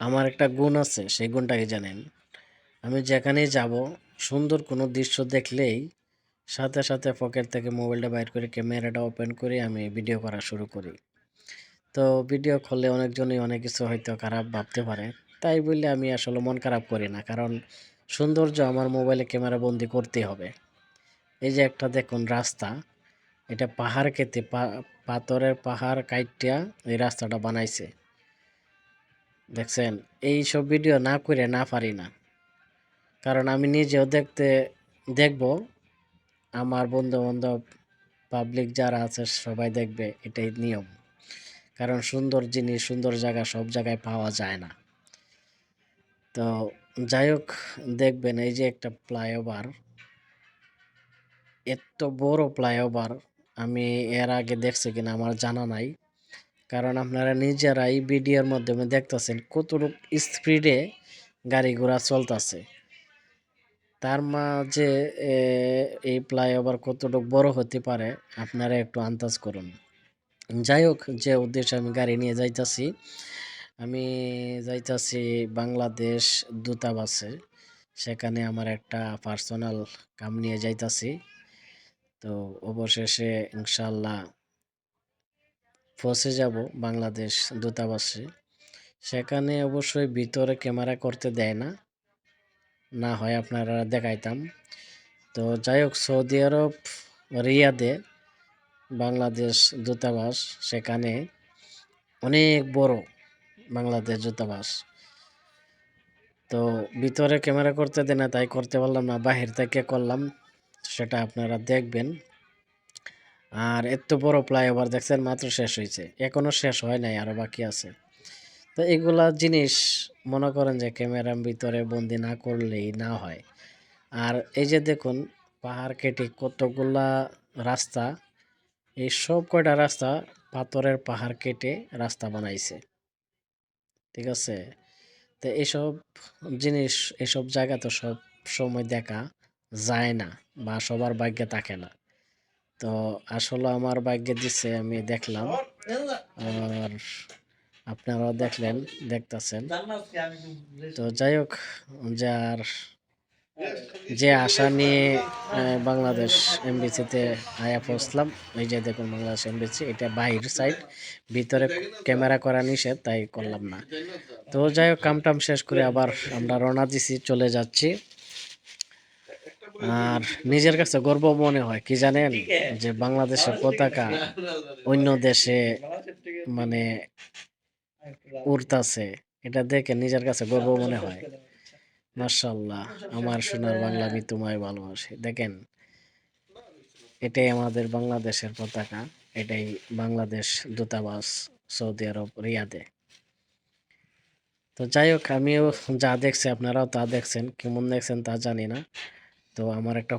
আমার একটা গুণ আছে, সেই গুণটা কি জানেন। আমি যেখানেই যাব, সুন্দর কোনো দৃশ্য দেখলেই সাথে সাথে পকেট থেকে মোবাইলটা বাইর করে ক্যামেরাটা ওপেন করে আমি ভিডিও করা শুরু করি। তো ভিডিও করলে অনেকজনই অনেক কিছু হয়তো খারাপ ভাবতে পারে, তাই বললে আমি আসলে মন খারাপ করি না, কারণ সৌন্দর্য আমার মোবাইলে ক্যামেরা বন্দি করতেই হবে। এই যে একটা দেখুন রাস্তা, এটা পাহাড় কেটে পাথরের পাহাড় কাইটিয়া এই রাস্তাটা বানাইছে। দেখছেন, এই সব ভিডিও না করে না পারি না। কারণ আমি নিজেও দেখতে, দেখব, আমার বন্ধু বান্ধব পাবলিক যারা আছে, সবাই দেখবে, এটাই নিয়ম। কারণ সুন্দর জিনিস, সুন্দর জায়গা সব জায়গায় পাওয়া যায় না। তো যাই হোক, দেখবেন এই যে একটা ফ্লাইওভার এত বড় ফ্লাইওভার আমি এর আগে দেখছি কিনা আমার জানা নাই। কারণ আপনারা নিজেরাই ভিডিওর মাধ্যমে দেখতেছেন কতটুক স্পিডে গাড়ি ঘোড়া চলতেছে। তার মাঝে এই ফ্লাইওভার কতটুক বড় হতে পারে আপনারা একটু আন্দাজ করুন। যাই হোক, যে উদ্দেশ্যে আমি গাড়ি নিয়ে যাইতাছি, আমি যাইতাছি বাংলাদেশ দূতাবাসে। সেখানে আমার একটা পার্সোনাল কাম নিয়ে যাইতাছি। তো অবশেষে ইনশাল্লাহ পৌঁছে যাব বাংলাদেশ দূতাবাসে। সেখানে অবশ্যই ভিতরে ক্যামেরা করতে দেয় না। না হয় আপনারা দেখাইতাম। তো যাই হোক, সৌদি আরব, রিয়াদে বাংলাদেশ দূতাবাস, সেখানে অনেক বড় বাংলাদেশ দূতাবাস। তো ভিতরে ক্যামেরা করতে দেয় না, তাই করতে পারলাম না, বাহির থেকে করলাম, সেটা আপনারা দেখবেন। আর এত বড় ফ্লাইওভার দেখছেন মাত্র শেষ হয়েছে এখনও শেষ হয় নাই, আরও বাকি আছে। তো এগুলা জিনিস মনে করেন যে ক্যামেরার ভিতরে বন্দি না করলেই না হয়। আর এই যে দেখুন, পাহাড় কেটে কতগুলা রাস্তা, এই সব কয়টা রাস্তা পাথরের পাহাড় কেটে রাস্তা বানাইছে। ঠিক আছে? তো এইসব জিনিস, এসব জায়গা তো সব সময় দেখা যায় না বা সবার ভাগ্যে থাকে না। তো আসলে আমার ভাগ্যে দিচ্ছে আমি দেখলাম। আর আপনারাও দেখলেন, দেখতেছেন। তো যাই হোক যার যে আশা নিয়ে বাংলাদেশ এমবিসিতে আয়া পৌঁছলাম এই যে দেখুন বাংলাদেশ এমবিসি, এটা বাইর সাইড, ভিতরে ক্যামেরা করা নিষেধ, তাই করলাম না। তো যাই হোক, কামটাম শেষ করে আবার আমরা রওনা দিছি, চলে যাচ্ছি। আর নিজের কাছে গর্ব মনে হয় কি জানেন? যে বাংলাদেশের পতাকা অন্য দেশে মানে উড়তাছে এটা দেখে নিজের কাছে গর্ব মনে হয়। মার্শাল্লাহ আমার সোনার বাংলা আমি তোমায় ভালোবাসি। দেখেন এটাই আমাদের বাংলাদেশের পতাকা এটাই বাংলাদেশ দূতাবাস সৌদি আরব রিয়াদে। তো যাই হোক আমিও যা দেখছি আপনারাও তা দেখছেন কেমন দেখছেন তা জানি না। তো আমার একটা